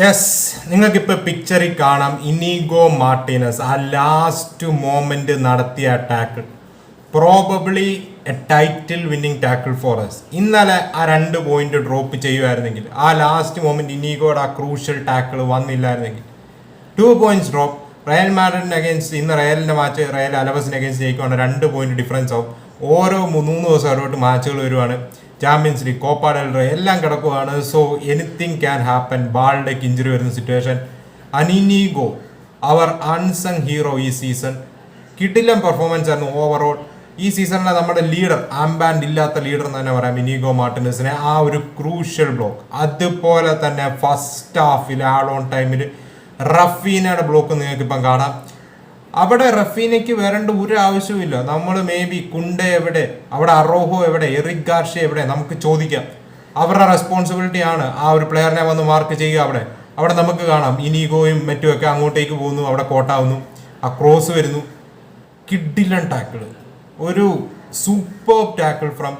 Yes നിങ്ങൾക്കിപ്പോൾ പിക്ചറിൽ കാണാം ഇനീഗോ മാർട്ടിനസ് ആ ലാസ്റ്റ് മോമെന്റ് നടത്തിയ tackle probably a title winning tackle for S ഇന്നലെ ആ രണ്ട് പോയിന്റ് ഡ്രോപ്പ് ചെയ്യുമായിരുന്നെങ്കിൽ ആ ലാസ്റ്റ് മോമെന്റ് ഇനീഗോയുടെ ആ ക്രൂഷ്യൽ ടാക്കിൾ വന്നില്ലായിരുന്നെങ്കിൽ. ടു പോയിന്റ്സ് ഡ്രോപ്പ് റയൽ മാഡ്രിഡിന് അഗേൻസ്റ്റ് ഇന്ന് റയലിന്റെ മാച്ച് റയൽ അലവസിന് അഗേൻസ്റ്റ് ജയിക്കുവാണ്. രണ്ട് പോയിന്റ് ഡിഫറൻസ് ആവും. ഓരോ മൂന്ന് ദിവസം ഇടവിട്ട് മാച്ചുകൾ വരുവാണ്. Champions League Copa del Rey എല്ലാം കിടക്കുകയാണ് സോ എനിത്തിങ് ക്യാൻ ഹാപ്പൻ ബാളിലേക്ക് ഇഞ്ചുറി വരുന്ന സിറ്റുവേഷൻ അനിനീഗോ അവർ അൺസങ് ഹീറോ ഈ സീസൺ കിടിലം പെർഫോമൻസ് ആയിരുന്നു ഓവറോൾ ഈ സീസണിലെ നമ്മുടെ ലീഡർ ആംബാൻഡ് ഇല്ലാത്ത ലീഡർ എന്ന് തന്നെ പറയാം ഇനീഗോ മാർട്ടിനസിനെ ആ ഒരു ക്രൂഷ്യൽ ബ്ലോക്ക് അതുപോലെ തന്നെ ഫസ്റ്റ് ഹാഫിൽ ആൾ ഓൺ ടൈമിൽ റഫീനയുടെ ബ്ലോക്ക് നിങ്ങൾക്ക് ഇപ്പം കാണാം. അവിടെ റഫീനയ്ക്ക് വരേണ്ട ഒരു ആവശ്യവുമില്ല. നമ്മൾ മേ ബി കുണ്ട എവിടെ അവിടെ അറോഹോ എവിടെ എറിക് ഗാർഷ എവിടെ നമുക്ക് ചോദിക്കാം. അവരുടെ റെസ്പോൺസിബിലിറ്റി ആണ് ആ ഒരു പ്ലെയറിനെ വന്ന് മാർക്ക് ചെയ്യുക അവിടെ. അവിടെ നമുക്ക് കാണാം. ഇനീഗോയും മറ്റുമൊക്കെ അങ്ങോട്ടേക്ക് പോകുന്നു അവിടെ കോട്ടാവുന്നു. ആ ക്രോസ് വരുന്നു. കിഡിലൻ ടാക്കിൾ ഒരു സൂപ്പർ ടാക്കിൾ ഫ്രം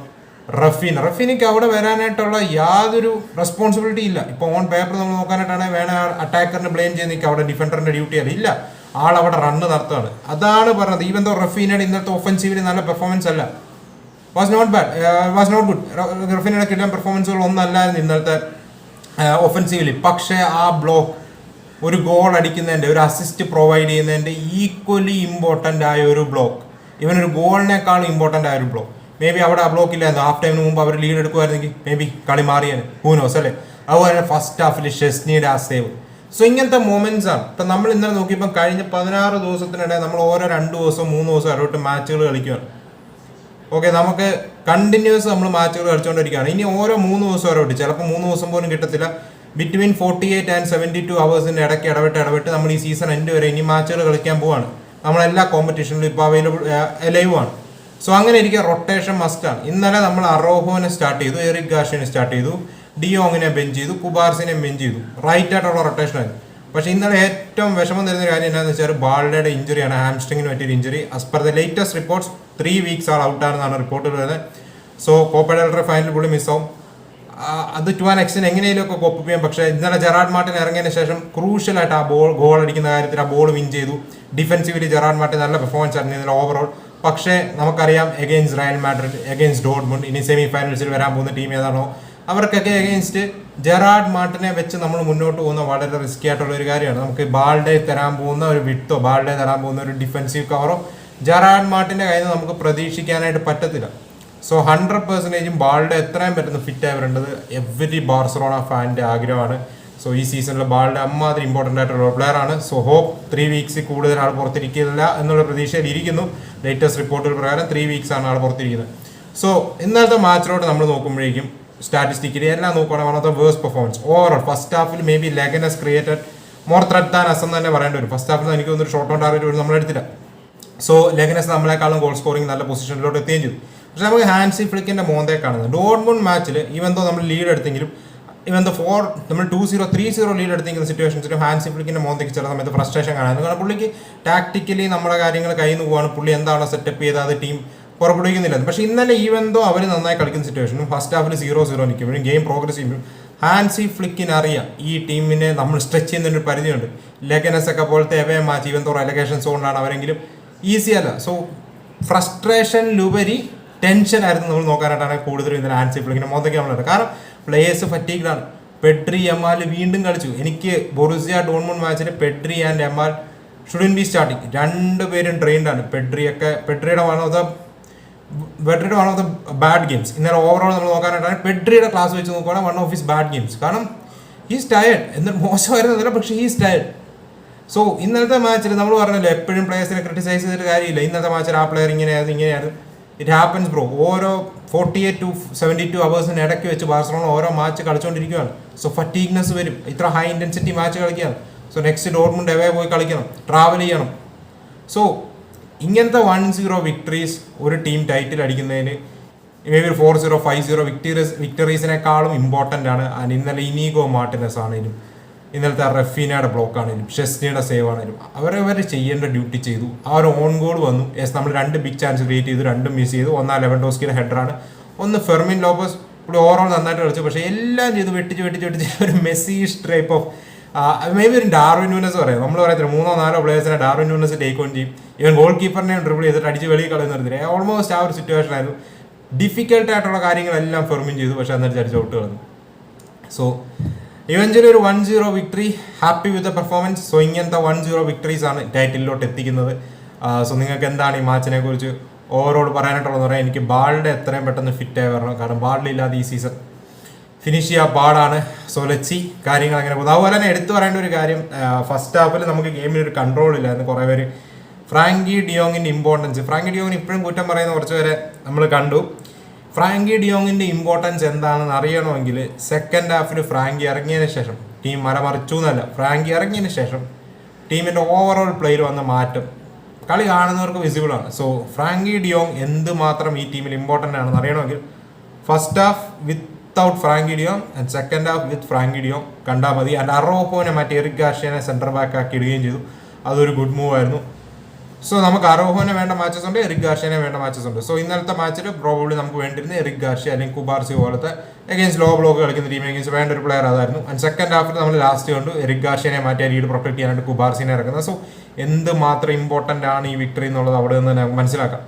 റഫീൻ. റഫീനയ്ക്ക് അവിടെ വരാനായിട്ടുള്ള യാതൊരു റെസ്പോൺസിബിലിറ്റി ഇല്ല. ഇപ്പോൾ ഓൺ പേപ്പർ നമ്മൾ നോക്കാനായിട്ടാണെങ്കിൽ വേണ അറ്റാക്കറിന് ബ്ലെയിം ചെയ്ത് അവിടെ ഡിഫൻഡറിന്റെ ഡ്യൂട്ടി അല്ല. ഇല്ല. ആൾ അവിടെ റണ്ണ് നടത്തുകയാണ്. അതാണ് പറഞ്ഞത്. ഈവൻ ദോ റഫീനയുടെ ഇന്നത്തെ ഒഫൻസീവിൽ നല്ല പെർഫോമൻസ് അല്ല. Was not bad was not good റഫീനയുടെ കിട്ടാൻ പെർഫോമൻസുകൾ ഒന്നല്ലായിരുന്നു ഇന്നത്തെ ഒഫൻസീവിൽ പക്ഷേ ആ ബ്ലോക്ക് ഒരു ഗോൾ അടിക്കുന്നതിന്റെ ഒരു അസിസ്റ്റ് പ്രൊവൈഡ് ചെയ്യുന്നതിന്റെ ഈക്വലി ഇമ്പോർട്ടന്റ് ആയ ഒരു ബ്ലോക്ക് ഇവൻ ഒരു ഗോളിനേക്കാളും ഇമ്പോർട്ടന്റ് ആയ ഒരു ബ്ലോക്ക് മേ ബി അവിടെ ആ ബ്ലോക്ക് ഇല്ലായിരുന്നു. ഹാഫ് ടൈമിന് മുമ്പ് അവർ ലീഡ് എടുക്കുമായിരുന്നെങ്കിൽ മേ ബി കളി മാറിയാണ് ഹൂനോസ് അല്ലേ? അതുപോലെ തന്നെ ഫസ്റ്റ് ഹാഫിൽ ഷെസ്നിയുടെ ആ സേവ് സോ ഇങ്ങനത്തെ മൊമെന്റ്സ് ആണ്. ഇപ്പം നമ്മൾ ഇന്നലെ നോക്കിയപ്പോൾ കഴിഞ്ഞ പതിനാറ് ദിവസത്തിനിടെ നമ്മൾ ഓരോ രണ്ട് ദിവസം മൂന്ന് ദിവസം ഇടവിട്ട് മാച്ചുകൾ കളിക്കുകയാണ് ഓക്കെ നമുക്ക് കണ്ടിന്യൂസ് നമ്മൾ മാച്ചുകൾ കളിച്ചുകൊണ്ടിരിക്കുകയാണ് ഇനി ഓരോ മൂന്ന് ദിവസം ഇടവിട്ട് ചിലപ്പോൾ മൂന്ന് ദിവസം പോലും കിട്ടത്തില്ല. Between forty eight and seventy two അവേഴ്സിന്റെ ഇടയ്ക്ക് ഇടവിട്ട് ഇടവിട്ട് നമ്മൾ ഈ സീസൺ എൻഡ് വരെ ഇനി മാച്ചുകൾ കളിക്കാൻ പോവാണ്. നമ്മളെല്ലാ കോമ്പറ്റീഷനിലും ഇപ്പോൾ അവൈലബിൾ അലൈവ് ആണ്. സോ അങ്ങനെ ഇരിക്കുക റൊട്ടേഷൻ മസ്റ്റാണ് ഇന്നലെ നമ്മൾ അറോഹോനെ സ്റ്റാർട്ട് ചെയ്തു എറിക് ഗാഷിനെ സ്റ്റാർട്ട് ചെയ്തു. ഡിയോങ്ങിനെ ബെഞ്ച് ചെയ്തു കുബാർസിനെ ബെഞ്ച് ചെയ്തു. റൈറ്റ് ആയിട്ടുള്ള റൊട്ടേഷൻ ആയിരുന്നു. പക്ഷേ ഇന്നലെ ഏറ്റവും വിഷമം തരുന്ന ഒരു കാര്യം എന്താണെന്ന് വെച്ചാൽ ബാൾഡയുടെ ഇഞ്ചുറിയാണ് ഹാംസ്ട്രിങ്ങിന് പറ്റിയൊരു injury as per the latest reports three weeks ആൾ ഔട്ടാണെന്നാണ് റിപ്പോർട്ടുകൾ വരുന്നത്. സോ കോപ്പഡൽറെ ഫൈനൽ പുള്ളി മിസ്സാവും അത് ടു ആൻ എക്സിന് എങ്ങനെയൊക്കെ കോപ്പ് ചെയ്യാം പക്ഷേ ഇന്നലെ ജെറാഡ് മാർട്ടിൻ ഇറങ്ങിയതിന് ശേഷം ക്രൂഷ്യലായിട്ട് ആ ബോൾ ഗോൾ അടിക്കുന്ന കാര്യത്തിൽ ആ ബോൾ വിൻ ചെയ്തു. ഡിഫൻസീവലി ജെറാഡ് മാർട്ടിൻ നല്ല പെർഫോമൻസ് ഇന്നലെ ഓവറോൾ പക്ഷേ നമുക്കറിയാം against Real Madrid against Dortmund ഇനി സെമി ഫൈനൽസിൽ വരാൻ പോകുന്ന ടീം ഏതാണോ? അവർക്കൊക്കെ എഗെയിൻസ്റ്റ് ജെറാഡ് മാർട്ടിനെ വെച്ച് നമ്മൾ മുന്നോട്ട് പോകുന്ന വളരെ റിസ്കി ആയിട്ടുള്ള ഒരു കാര്യമാണ്. നമുക്ക് ബാൾഡെ തരാൻ പോകുന്ന ഒരു വിട്ടോ ബാൾഡെ തരാൻ പോകുന്ന ഒരു ഡിഫൻസീവ് കവറോ ജെറാഡ് മാർട്ടിന്റെ കയ്യിൽ നിന്ന് നമുക്ക് പ്രതീക്ഷിക്കാനായിട്ട് പറ്റത്തില്ല. സോ ഹൺഡ്രഡ് പെർസെന്റേജും ബാൾഡെ എത്രയും പറ്റുന്ന ഫിറ്റ് ആയി വരേണ്ടത് എവറി ബാർസലോണ ഫാന്റെ ആഗ്രഹമാണ്. സോ ഈ സീസണിൽ ബാൾഡെ അമ്മാതിരി ഇമ്പോർട്ടന്റ് ആയിട്ടുള്ള ആണ്. സോ ഹോപ്പ് ത്രീ വീക്സ് കൂടുതൽ ആൾ പുറത്തിരിക്കില്ല എന്നുള്ള പ്രതീക്ഷയിൽ ഇരിക്കുന്നു. ലേറ്റസ്റ്റ് റിപ്പോർട്ടുകൾ പ്രകാരം ത്രീ വീക്സ് ആണ് ആൾ പുറത്തിരിക്കുന്നത്. സോ ഇന്നത്തെ മാച്ചിലോട്ട് നമ്മൾ നോക്കുമ്പോഴേക്കും സ്റ്റാറ്റിസ്റ്റിക്കലി എല്ലാം നോക്കുകയാണെങ്കിൽ one of the worst performance overall first Hafil may be Leganes created more threat than Assam തന്നെ പറയേണ്ടി വരും. ഫസ്റ്റ് ഹാഫിൽ എനിക്ക് തോന്നുന്നു ഷോർട്ട് ഓൺ ടാർഗറ്റ് നമ്മളെ നമ്മളെടുത്തില്ല സോ ലെഗനസ് നമ്മളെക്കാളും ഗോൾ സ്കോറിംഗ് നല്ല പൊസിഷനിലോട്ട് എത്തുകയും ചെയ്തു. പക്ഷേ നമുക്ക് ഹാൻസി ഫ്ലിക്കിന്റെ മോന്തേ കാണുന്നത് ഡോൺമോൺ മാച്ചിൽ ഇവൻ തോ നമ്മൾ ലീഡ് എടുത്തെങ്കിലും ഇവൻ ദോ ഫോർ നമ്മൾ two zero three zero lead എടുത്തിരിക്കുന്ന സിറ്റുവേഷൻസിലും ഹാൻസി ഫ്ലിക്കിന്റെ മോന്തയ്ക്ക് ചില സമയത്ത് ഫ്രസ്ട്രേഷൻ കാണാൻ കാരണം പുള്ളിക്ക് ടാക്ടിക്കലി നമ്മുടെ കാര്യങ്ങൾ കയ്യിൽ നിന്ന് പോവാണ്. പുള്ളി എന്താണോ സെറ്റപ്പ് ചെയ്ത് അത് ടീം പുറപ്പെടുവിക്കുന്നില്ല. പക്ഷേ ഇന്നലെ ഈവൻ ദോ അവർ നന്നായി കളിക്കുന്ന സിറ്റുവേഷനും ഫസ്റ്റ് ഹാഫിൽ സീറോ സീറോ നിൽക്കുമ്പോഴും ഗെയിം പ്രോഗ്രസ് ചെയ്യുമ്പോഴും ഹാൻസി ഫ്ലിക്കിൻ അറിയാം ഈ ടീമിനെ നമ്മൾ സ്ട്രെച്ച് ചെയ്യുന്നതിന് പരിധിയുണ്ട്. ലെഗനസ് ഒക്കെ പോലത്തെ away match even though relegation സോണിലാണ് അവരെങ്കിലും ഈസി അല്ല. സോ ഫ്രസ്ട്രേഷനിലുപരി ടെൻഷൻ ആയിരുന്നു നമ്മൾ നോക്കാനായിട്ടാണ് കൂടുതലും ഇന്നലെ ഹാൻസി ഫ്ലിക്കിനെ മൊത്തം നമ്മൾ കാരണം പ്ലേയേഴ്സ് ഫറ്റീഗ്ഡാണ് പെഡ്രി എമാൽ വീണ്ടും കളിച്ചു. എനിക്ക് ബൊറുസിയ ഡോൺമുൺ മാച്ചിൽ പെഡ്രി ആൻഡ് എമാൽ ഷുഡൻ ബി സ്റ്റാർട്ടിങ് രണ്ടുപേരും ട്രെയിൻഡ് ആണ്. പെഡ്രിയൊക്കെ പെഡ്രിയുടെ one of പെഡ്രിയുടെ one of the bad games ഇന്നലെ ഓവറോൾ നമ്മൾ നോക്കാനായിട്ടാണ് പെഡ്രിയുടെ ക്ലാസ് വെച്ച് നോക്കുകയാണെങ്കിൽ one of his bad games കാരണം ഹീസ് ടയർഡ് എന്നിട്ട് മോശമായിരുന്നില്ല പക്ഷേ ഹീസ് ടയർഡ് സോ ഇന്നലത്തെ മാച്ചിൽ നമ്മൾ പറഞ്ഞല്ലോ എപ്പോഴും പ്ലേയേഴ്സിനെ ക്രിട്ടിസൈസ് ചെയ്തിട്ട് കാര്യമില്ല. ഇന്നത്തെ മാച്ചിൽ ആ പ്ലെയർ ഇങ്ങനെയായിരുന്നു ഇങ്ങനെയായിരുന്നു. ഇറ്റ് ഹാപ്പൻസ് ബ്രോ ഓരോ forty eight to seventy two അവേഴ്സിന് ഇടയ്ക്ക് വെച്ച് ബാർസലോണ ഓരോ മാച്ച് കളിച്ചുകൊണ്ടിരിക്കുകയാണ് സോ ഫറ്റീഗ്നെസ് വരും. ഇത്ര ഹൈ ഇന്റൻസിറ്റി മാച്ച് കളിക്കുകയാണ്. സോ നെക്സ്റ്റ് ഡോർമുണ്ട് എവേ പോയി കളിക്കണം. ട്രാവൽ ചെയ്യണം. സോ ഇങ്ങനത്തെ വൺ സീറോ വിക്ടറീസ് ഒരു team title അടിക്കുന്നതിന് maybe four zero five zero victories വിക്ടറീസിനേക്കാളും important ആണ്. ഇന്നലെ ഇനീഗോ മാർട്ടിനസ് ആണെങ്കിലും ഇന്നലത്തെ റഫീനയുടെ ബ്ലോക്ക് ആണെങ്കിലും ഷെസ്നിയുടെ സേവ് ആണെങ്കിലും അവരവർ ചെയ്യേണ്ട ഡ്യൂട്ടി ചെയ്തു. ആ ഒരു ഓൺ ഗോൾ വന്നു. യെസ് നമ്മൾ രണ്ട് ബിഗ് ചാൻസ് ക്രിയേറ്റ് ചെയ്തു രണ്ടും മിസ് ചെയ്തു. ഒന്നാ ലെവൻ ഡോസ്കിയുടെ ഹെഡറാണ് ഒന്ന് ഫെർമിൻ ലോബസ് ഇവിടെ ഓവറോൾ നന്നായിട്ട് കളിച്ചു. പക്ഷേ എല്ലാം ചെയ്തു വെട്ടിച്ച് വെട്ടിച്ച് വെട്ടിച്ച് ഒരു Messi type of may be ഒരു ഡാർവിൻ ന്യൂനസ് പറയാം. നമ്മൾ പറയത്തില്ല മൂന്നോ നാലോ പ്ലേയേഴ്സിനെ ഡാർവിൻ ന്യൂനസ് ടേക്ക് ഓൺ ചെയ്യും. ഇവൻ ഗോൾ കീപ്പറിനെ ഡ്രിബിൾ ചെയ്തിട്ട് അടിച്ച് വെളിയിൽ കളയുന്ന ഓൾമോസ്റ്റ് ആ ഒരു സിറ്റുവേഷൻ ആയിരുന്നു. ഡിഫിക്കൽട്ട് ആയിട്ടുള്ള കാര്യങ്ങളെല്ലാം ഫെർമിൻ ചെയ്തു പക്ഷെ അന്നേരം അടിച്ച് ഔട്ട് കളഞ്ഞു. സോ ഇവഞ്ചലി ഒരു one zero victory happy with the performance so ഇങ്ങനത്തെ വൺ സീറോ വിക്ടറീസ് ആണ് ടൈറ്റിലോട്ട് എത്തിക്കുന്നത്. സോ നിങ്ങൾക്ക് എന്താണ് ഈ മാച്ചിനെ കുറിച്ച് ഓവറോൾ പറയാനായിട്ടുള്ളത് പറയാം. എനിക്ക് ബാളിന്റെ എത്രയും പെട്ടെന്ന് ഫിറ്റ് വരണം. കാരണം ബാളിലില്ലാതെ ഈ സീസൺ ഫിനിഷ് പാടാണ്. സൊലച്ചി കാര്യങ്ങൾ അങ്ങനെ പോകുന്നത് അതുപോലെ തന്നെ എടുത്തു പറയേണ്ട ഒരു കാര്യം ഫസ്റ്റ് ഹാഫിൽ നമുക്ക് ഗെയിമിൽ ഒരു കൺട്രോൾ ഇല്ലായിരുന്നു. കുറേ പേര് ഫ്രാങ്കി ഡിയോങ്ങിന്റെ ഇമ്പോർട്ടൻസ് ഫ്രാങ്കി ഡിയോങ്ങിന് ഇപ്പോഴും കുറ്റം പറയുന്ന കുറച്ച് പേരെ നമ്മൾ കണ്ടു. ഫ്രാങ്കി ഡിയോങ്ങിന്റെ ഇമ്പോർട്ടൻസ് എന്താണെന്ന് അറിയണമെങ്കിൽ സെക്കൻഡ് ഹാഫിൽ ഫ്രാങ്കി ഇറങ്ങിയതിന് ശേഷം ടീം മരമറിച്ചു എന്നല്ല. ഫ്രാങ്കി ഇറങ്ങിയതിന് ശേഷം ടീമിന്റെ ഓവറോൾ പ്ലേയിൽ വന്ന മാറ്റം കളി കാണുന്നവർക്ക് വിസിബിൾ ആണ്. സോ ഫ്രാങ്കി ഡിയോങ് എന്തുമാത്രം ഈ ടീമിൽ ഇമ്പോർട്ടന്റ് ആണെന്ന് അറിയണമെങ്കിൽ first half without Frenkie de Jong and second half with Frenkie de Jong കണ്ടാൽ മതി. ആൻഡ് അറോഹോനെ മറ്റേ എറിക് ഗാർഷ്യനെ സെന്റർ ബാക്ക് ആക്കി ഇടുകയും ചെയ്തു. അതൊരു ഗുഡ് മൂവ് ആയിരുന്നു. സോ നമുക്ക് അറോഹോനെ വേണ്ട മാച്ചസ് ഉണ്ട് എറിക് ഗാർഷ്യനെ വേണ്ട മാച്ചസ് ഉണ്ട്. സോ ഇന്നലത്തെ മാച്ചിൽ പ്രോബബ്ലി നമുക്ക് വേണ്ടിയിരുന്ന എറിക് ഗാർഷ്യ അല്ലെങ്കിൽ കുബാർസി പോലത്തെ എഗെയിൻസ്റ്റ് ലോ ബ്ലോക്ക് കളിക്കുന്ന ടീമിനെ എഗെയിൻസ്റ്റ് വേണ്ട ഒരു പ്ലെയർ അതായിരുന്നു. ആൻഡ് സെക്കൻഡ് ഹാഫിൽ നമ്മൾ ലാസ്റ്റ് കണ്ടു എറിക് ഗാർഷ്യനെ മാറ്റി ലീഡ് പ്രൊട്ടക്ട് ചെയ്യാനായിട്ട് കുബാർസിനെ ഇറക്കുന്നത്. സോ എന്ത് മാത്രം ഇമ്പോർട്ടന്റ് ആണ് ഈ വിക്ടറി എന്നുള്ളത് അവിടെ നിന്ന് തന്നെ മനസ്സിലാക്കാം.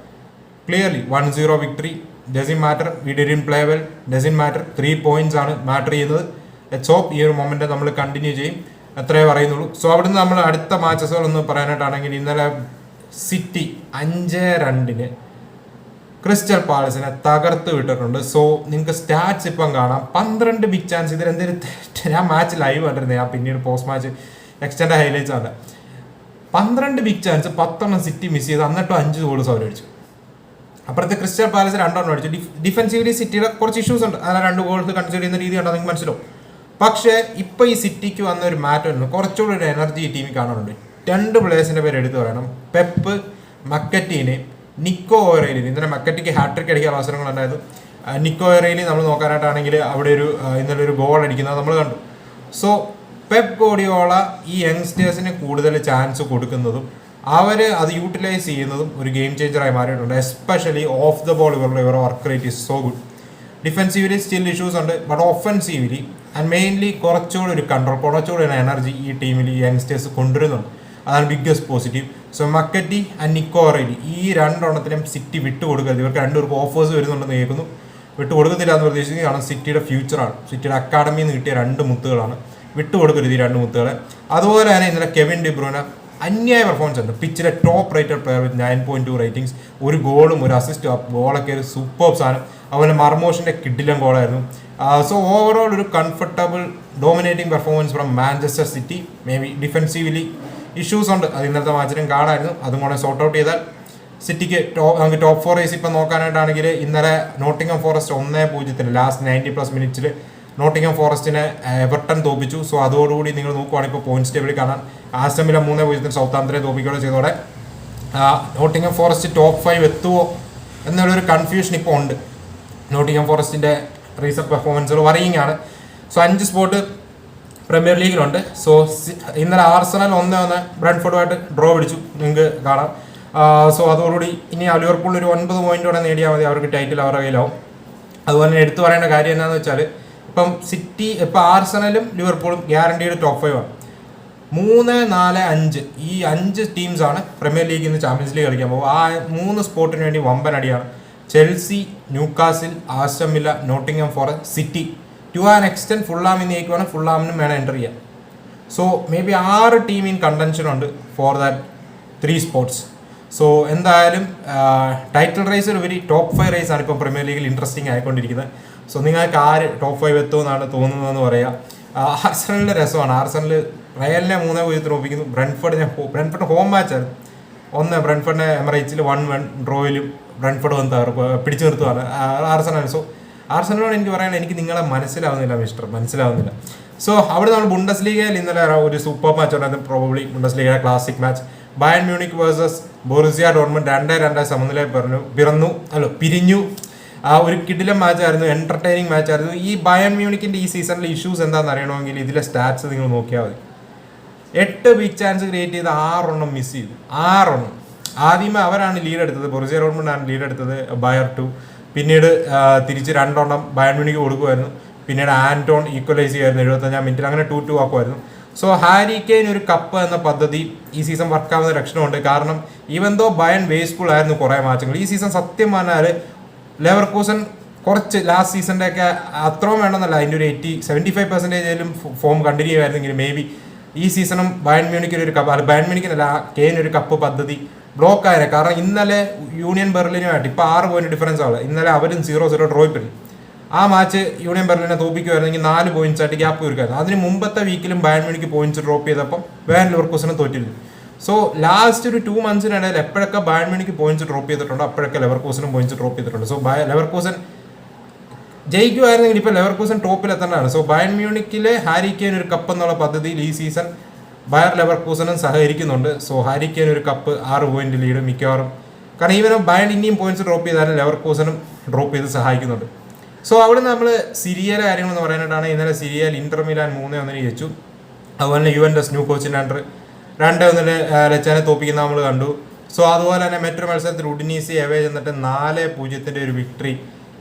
Clearly one zero victory doesn't matter we didn't play well doesn't matter three points ആണ് മാറ്റർ ചെയ്യുന്നത്. ലെറ്റ്സ് ഹോപ്പ് ഈ ഒരു മൊമെന്റ് നമ്മൾ കണ്ടിന്യൂ ചെയ്യും. അത്രേ പറയുന്നുള്ളൂ. സോ അവിടുന്ന് നമ്മൾ അടുത്ത മാച്ചസുകൾ ഒന്ന് പറയാനായിട്ടാണെങ്കിൽ ഇന്നലെ സിറ്റി അഞ്ച് രണ്ടിന് ക്രിസ്റ്റൽ പാലസിനെ തകർത്ത് വിട്ടിട്ടുണ്ട്. സോ നിങ്ങൾക്ക് സ്റ്റാറ്റ്സ് ഇപ്പം കാണാം. പന്ത്രണ്ട് ബിഗ് ചാൻസ് ഇതിൽ എന്തെങ്കിലും ഞാൻ മാച്ച് ലൈവ് കണ്ടിരുന്നത് ഞാൻ പിന്നീട് പോസ്റ്റ് മാച്ച് എക്സ്റ്റൻഡ് ഹൈലൈറ്റ്സ് ആണ്. പന്ത്രണ്ട് ബിഗ് ചാൻസ് പത്തെണ്ണം സിറ്റി മിസ് ചെയ്ത് എന്നിട്ടും അഞ്ച് ഗോൾസ് അവർ അടിച്ചു അപ്പുറത്തെ ക്രിസ്റ്റൽ പാലസ് രണ്ടെണ്ണം അടിച്ചു. ഡിഫൻസീവ്ലി സിറ്റിയുടെ കുറച്ച് ഇഷ്യൂസ് ഉണ്ട്. അങ്ങനെ രണ്ട് ഗോൾസ് കൺസിഡർ ചെയ്യുന്ന രീതി ഉണ്ടോ നിങ്ങൾക്ക് മനസ്സിലാവും. പക്ഷേ ഇപ്പോൾ ഈ സിറ്റിക്ക് വന്ന ഒരു മാറ്റം ഉണ്ട് കുറച്ചുകൂടി ഒരു എനർജി ഈ ടീമിൽ കാണാനുണ്ട് രണ്ട് പ്ലേയേഴ്സിന്റെ പേര് എടുത്തു പറയണം. പെപ്പ് മക്കറ്റീന് നിക്കോ ഓറേലിന് ഇന്നലെ മക്കറ്റിക്ക് ഹാട്രിക് അടിക്കാൻ അവസരങ്ങൾ ഉണ്ടായിരുന്നു നിക്കോ ഓറേലി നമ്മൾ നോക്കാനായിട്ടാണെങ്കിൽ അവിടെ ഒരു ഇന്നലെ ഒരു ഗോൾ അടിക്കുന്നത് നമ്മൾ കണ്ടു. സോ പെപ്പ് ഗോഡിയോള ഈ യങ്സ്റ്റേഴ്സിന് കൂടുതൽ ചാൻസ് കൊടുക്കുന്നതും അവർ അത് യൂട്ടിലൈസ് ചെയ്യുന്നതും ഒരു ഗെയിം ചേഞ്ചറായി മാറിയിട്ടുണ്ട്. എസ്പെഷ്യലി ഓഫ് ദ ബോൾ ഇവരുടെ ഇവരുടെ work rate is so good defensively still issues ഉണ്ട് ബട്ട് ഒഫൻസീവ്ലി ആൻഡ് മെയിൻലി കുറച്ചുകൂടി ഒരു കൺട്രോൾ കുറച്ചുകൂടി ഒരു എനർജി ഈ ടീമിൽ ഈ യങ്സ്റ്റേഴ്സ് കൊണ്ടുവരുന്നുണ്ട്. അതാണ് biggest positive so McAtee and Nico Reilly ഈ രണ്ടെണ്ണത്തിലും സിറ്റി വിട്ടു കൊടുക്കരുത്. ഇവർക്ക് രണ്ടുപേർക്ക് ഓഫേഴ്സ് വരുന്നുണ്ടെന്ന് കേൾക്കുന്നു. വിട്ടു കൊടുക്കത്തില്ല എന്ന് പ്രതീക്ഷിക്കുന്നത് കാരണം സിറ്റിയുടെ ഫ്യൂച്ചറാണ് സിറ്റിയുടെ അക്കാഡമിയിൽ നിന്ന് കിട്ടിയ രണ്ട് മുത്തുകളാണ്. വിട്ടു കൊടുക്കരുത് ഈ രണ്ട് മുത്തുകളെ. അതുപോലെ തന്നെ ഇന്നലെ കെവിൻ ഡിബ്രൂന അന്യായ പെർഫോമൻസ് ഉണ്ട്. പിച്ചിലെ top rated player with nine point two ratings ഒരു ഗോളും ഒരു അസിസ്റ്റും ഗോളൊക്കെ ഒരു സൂപ്പർ സാധനം. അതുപോലെ മർമോഷിന്റെ കിഡിലം ഗോളായിരുന്നു സോ ഓവറോൾ ഒരു comfortable dominating performance from Manchester City maybe defensively issues ഉണ്ട്. അത് ഇന്നത്തെ മാച്ചിനും കാണായിരുന്നു അതും കൂടെ സോർട്ട് ഔട്ട് ചെയ്താൽ സിറ്റിക്ക് ടോപ്പ് നമുക്ക് ടോപ്പ് ഫോർ റേസ് ഇപ്പം നോക്കാനായിട്ടാണെങ്കിൽ ഇന്നലെ നോട്ടിംഗം ഫോറസ്റ്റ് ഒന്നേ പൂജ്യത്തിന് ലാസ്റ്റ് നയന്റി പ്ലസ് മിനിറ്റ്സിൽ നോട്ടിംഗം ഫോറസ്റ്റിനെ എവർട്ടൺ തോപ്പിച്ചു. സോ അതോടുകൂടി നിങ്ങൾ നോക്കുവാണെങ്കിൽ ഇപ്പോൾ പോയിന്റ്സ് ടേബിളിൽ കാണാൻ. ആസ്റ്റമിലെ മൂന്നേ പൂജ്യത്തിന് സൗത്ത് ആന്ധ്രയെ തോപ്പിക്കുകയോ ചെയ്തോടെ നോട്ടിംഗം ഫോറസ്റ്റ് ടോപ്പ് ഫൈവ് എത്തുമോ എന്നുള്ളൊരു കൺഫ്യൂഷൻ ഇപ്പോൾ ഉണ്ട്. നോട്ടിംഗം ഫോറസ്റ്റിന്റെ റീസെന്റ് പെർഫോമൻസുകൾ വറിയിങ് ആണ്. സോ അഞ്ച് സ്പോട്ട് പ്രീമിയർ ലീഗിലുണ്ട്. സോ ഇന്നലെ ആർസണൽ ഒന്ന് ഒന്ന് ബ്രൺഫോർഡുമായിട്ട് ഡ്രോ പിടിച്ചു. നിങ്ങൾക്ക് കാണാം. സോ അതോടുകൂടി ഇനി ലിവർപൂൾ ഒരു ഒൻപത് പോയിന്റോടെ നേടിയാൽ മതി. അവർക്ക് ടൈറ്റിൽ അവരുടെ കയ്യിലാവും. അതുപോലെ തന്നെ എടുത്തു പറയേണ്ട കാര്യം എന്താണെന്ന് വെച്ചാൽ ഇപ്പം സിറ്റി ഇപ്പം ആർസണലും ലിവർപൂളും ഗ്യാരണ്ടീഡ് ടോപ്പ് ഫൈവ് ആണ്. മൂന്ന് നാല് അഞ്ച്. ഈ അഞ്ച് ടീംസാണ് പ്രീമിയർ ലീഗിൽ നിന്ന് ചാമ്പ്യൻസ് ലീഗ് കളിക്കാൻ പോകും ആ മൂന്ന് സ്പോട്ടിന് വേണ്ടി വമ്പൻ അടിയാണ്. Chelsea Newcastle Aston Villa Nottingham Forest City. To an extent Fulham ഇന്ന് ജയിക്കുവാണ്. ഫുള്ളാമിനും വേണം എന്റർ ചെയ്യാൻ. സോ മേ ബി ആറ് ടീം ഇൻ കണ്ടൻഷൻ ഉണ്ട് for that three spots so എന്തായാലും ടൈറ്റിൽ റേസിൽ വെരി ടോപ്പ് ഫൈവ് റേസ് ആണ് ഇപ്പോൾ പ്രീമിയർ ലീഗിൽ ഇൻട്രസ്റ്റിംഗ് ആയിക്കൊണ്ടിരിക്കുന്നത്. സോ നിങ്ങൾക്ക് ആര് ടോപ്പ് ഫൈവ് എത്തുമെന്നാണ് തോന്നുന്നതെന്ന് പറയാം. ആർസണലിന്റെ രസമാണ്. ആർസണൽ റയലിനെ മൂന്നേ പൂജ്യത്തിന് ഒപ്പിക്കുന്നു ബ്രൺഫോർഡിനെ ബ്രൺഫോർഡ് ഹോം മാച്ചായിരുന്നു ഒന്ന് ബ്രൺഫോർഡിനെ എമറേറ്റ്സിൽ വൺ വൺ ഡ്രോയിലും ബ്രൺഫോർഡ് വന്ന് തകർപ്പ് പിടിച്ചു നിർത്തുവാണ് ആർസണൽ സോ ആർസണലോട് എനിക്ക് പറയാൻ എനിക്ക് നിങ്ങളെ മനസ്സിലാവുന്നില്ല മിസ്റ്റർ മനസ്സിലാവുന്നില്ല. സോ അവിടെ നമ്മൾ ബുണ്ടസ് ലീഗയിൽ ഇന്നലെ ഒരു സൂപ്പർ മാച്ച് ഉണ്ടായിരുന്നു probably Bundes ലീഗയുടെ classic match Bayern Munich versus Borussia Dortmund രണ്ടേ രണ്ടേ സമനില പറഞ്ഞു പിറന്നു അല്ലോ പിരിഞ്ഞു. ആ ഒരു കിടിലം മാച്ച് ആയിരുന്നു എന്റർടൈനിങ് മാച്ച് ആയിരുന്നു. ഈ ബയൺ മ്യൂണിക്കിന്റെ ഈ സീസണിലെ ഇഷ്യൂസ് എന്താണെന്ന് അറിയണമെങ്കിൽ ഇതിലെ സ്റ്റാറ്റ്സ് നിങ്ങൾ നോക്കിയാൽ മതി. എട്ട് ബിഗ് ചാൻസ് ക്രിയേറ്റ് ചെയ്ത് ആറെണ്ണം മിസ് ചെയ്തു. ആറെണ്ണം. ആദ്യമേ അവരാണ് ലീഡ് എടുത്തത്. ബൊറിസിയ ഡോർമെന്റ് ലീഡ് എടുത്തത് ബയർ ടു പിന്നീട് തിരിച്ച് രണ്ടെണ്ണം ബയൺ മ്യൂണിക്ക് കൊടുക്കുമായിരുന്നു. പിന്നീട് ആന്റോൺ ഈക്വലൈസ് ചെയ്യായിരുന്നു എഴുപത്തഞ്ചാം മിനിറ്റിൽ അങ്ങനെ ടു ടു ആക്കുമായിരുന്നു. സോ ഹാരി കെയിൻ ഒരു കപ്പ് എന്ന പദ്ധതി ഈ സീസൺ വർക്കാവുന്ന ലക്ഷണമുണ്ട്. കാരണം ഈവൻ ദോ ബയൻ വേസ്റ്റ്ഫുൾ ആയിരുന്നു കുറേ മാച്ചങ്ങൾ ഈ സീസൺ സത്യം പറഞ്ഞാൽ ലെവർകൂസൻ കുറച്ച് ലാസ്റ്റ് സീസണിന്റെ ഒക്കെ അത്രയും വേണമെന്നല്ല. അതിന്റെ ഒരു എയ്റ്റി സെവന്റി ഫൈവ് പെർസെന്റേജിലും ഫോം കണ്ടിന്യൂ ആയിരുന്നെങ്കിലും മേ ബി ഈ സീസണും ബയൺ മ്യൂണിക്കിന് ഒരു കപ്പ് ബയൺ മ്യൂണിക്കിനല്ല കെയിൻ ഒരു കപ്പ് പദ്ധതി ബ്ലോക്ക് ആയത് കാരണം ഇന്നലെ യൂണിയൻ ബെർലിനുമായിട്ട് ഇപ്പോൾ ആറ് പോയിന്റ് ഡിഫറൻസ് ആണ്. ഇന്നലെ അവരും സീറോ സീറോ ഡ്രോയിപ്പിൽ ആ മാച്ച് യൂണിയൻ ബെർലിനെ തോപ്പിക്കുമായിരുന്നെങ്കിൽ നാല് പോയിന്റ്സ് ആയിട്ട് ഗ്യാപ്പ് തീർക്കായിരുന്നു. അതിന് മുമ്പത്തെ വീക്കിലും ബയൺ മ്യൂണിക്ക് പോയിന്റ്സ് ഡ്രോപ്പ് ചെയ്തപ്പം ബയൻ ലോർക്കൂസിനെ തോറ്റില്ല സോ ലാസ്റ്റ് ഒരു ടു മന്ത്സിനിടയിൽ എപ്പോഴൊക്കെ ബയൺ മ്യൂണിക്ക് പോയിന്റ്സ് ഡ്രോപ്പ് ചെയ്തിട്ടുണ്ടോ അപ്പോഴൊക്കെ ലെവർക്കൂസിനും പോയിന്റ്സ് ഡ്രോപ്പ് ചെയ്തിട്ടുണ്ട്. സോ ലെവർക്കൂസൻ ജയിക്കുമായിരുന്നെങ്കിൽ ഇപ്പോൾ ലെവർക്കൂസൻ ടോപ്പിൽ എത്തേണ്ടതാണ് സോ ബയൺ മ്യൂണിക്കിലെ ഹാരിക്കേൻ ഒരു കപ്പ് എന്നുള്ള പദ്ധതിയിൽ ഈ സീസൺ ബയർ ലെവർക്കൂസനും സഹകരിക്കുന്നുണ്ട്. സോ ഹാരിക്കേൻ ഒരു കപ്പ് ആറ് പോയിന്റ് ലീഡ് മിക്കവാറും. കാരണം ഈവൻ ബയൺ ഇനിയും പോയിന്റ്സ് ഡ്രോപ്പ് ചെയ്താലും ലെവർക്കൂസനും ഡ്രോപ്പ് ചെയ്ത് സഹായിക്കുന്നുണ്ട്. സോ അവിടെ നമ്മൾ സിരിയയിലെ കാര്യങ്ങളെന്ന് പറയാനായിട്ടാണ്. ഇന്നലെ സിരിയയിൽ ഇന്റർ മൂന്നേ ഒന്നിന് ജയിച്ചു. അതുപോലെ തന്നെ യു എൻ എസ് ന്യൂ കോച്ചിന്റെ അണ്ടർ രണ്ട് ഒന്നിൽ ലച്ചാനെ തോപ്പിക്കുന്ന നമ്മൾ കണ്ടു. സോ അതുപോലെ തന്നെ മറ്റൊരു മത്സരത്തിൽ ഉഡിനീസി എവേ ചെന്നിട്ട് നാല് പൂജ്യത്തിന്റെ ഒരു വിക്ടറി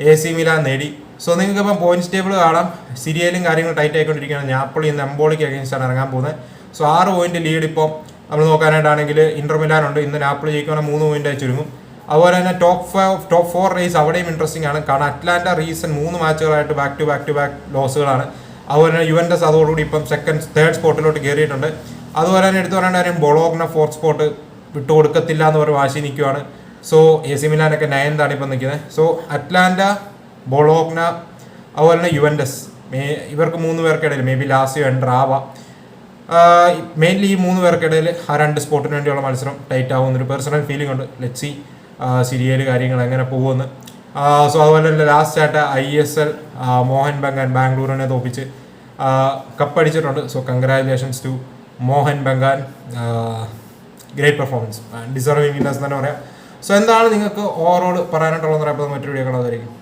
എ സി മിലാൻ നേടി. സോ നിങ്ങൾക്ക് ഇപ്പം പോയിന്റ്സ് ടേബിൾ കാണാം. സിരിയയിലും കാര്യങ്ങൾ ടൈറ്റ് ആയിക്കൊണ്ടിരിക്കുകയാണ്. ഞാപ്പിളി ഇന്ന് എംബോളിക്ക് അഗേൻസ്റ്റാണ് ഇറങ്ങാൻ പോകുന്നത്. സോ ആറ് പോയിന്റ് ലീഡ് ഇപ്പോൾ നമ്മൾ നോക്കാനായിട്ടാണെങ്കിൽ ഇന്റർ മിലാൻ ഉണ്ട്. ഇന്ന് നാപ്പിളി ജയിക്കുവാണെങ്കിൽ മൂന്ന് പോയിന്റ് ആയി ചുരുങ്ങും. അതുപോലെ തന്നെ top five top four race അവിടെയും ഇൻട്രസ്റ്റിംഗ് ആണ്. കാരണം അറ്റ്ലാന്റ റീസൺ മൂന്ന് മാച്ചുകളായിട്ട് back to back to back ലോസുകളാണ് അതുപോലെ തന്നെ യുവൻഡസ് അതോടുകൂടി ഇപ്പം സെക്കൻഡ് തേർഡ് സ്പോട്ടിലോട്ട് കയറിയിട്ടുണ്ട് അതുപോലെ തന്നെ എടുത്തു പറയേണ്ട കാര്യം ബൊളോഗ്ന ഫോർത്ത് സ്പോട്ട് വിട്ടുകൊടുക്കത്തില്ല എന്ന് പറഞ്ഞ് വാശി നിൽക്കുവാണ്. സോ എ സി മിലാനൊക്കെ നയൻതാണ് ഇപ്പം നിൽക്കുന്നത്. സോ അറ്റ്ലാന്റ ബൊളോഗ്ന അതുപോലെ തന്നെ യുവൻഡസ് മേ ഇവർക്ക് മൂന്ന് പേർക്കിടയിൽ മേ ബി ലാസ്റ്റ് എൻഡർ ആവാം മെയിൻലി ഈ മൂന്ന് പേർക്കിടയിൽ ആ രണ്ട് സ്പോട്ടിന് വേണ്ടിയുള്ള മത്സരം ടൈറ്റ് ആവുമെന്നൊരു പേഴ്സണൽ ഫീലിംഗ് ഉണ്ട്. ലെറ്റ് സി സിരിയയിൽ കാര്യങ്ങൾ എങ്ങനെ പോകുമെന്ന്. സോ അതുപോലെ തന്നെ ലാസ്റ്റ് ആയിട്ട് I S L Mohun Bagan ബാംഗ്ലൂരിനെ തോപ്പിച്ച് കപ്പടിച്ചിട്ടുണ്ട് so congratulations to Mohun Bagan great performance deserving winners തന്നെ പറയാം. സോ എന്താണ് നിങ്ങൾക്ക് ഓവറോൾ പറയാനായിട്ടുള്ളതെന്ന് പറയുമ്പോൾ മറ്റൊരു വീഡിയോ കാണാതായിരിക്കും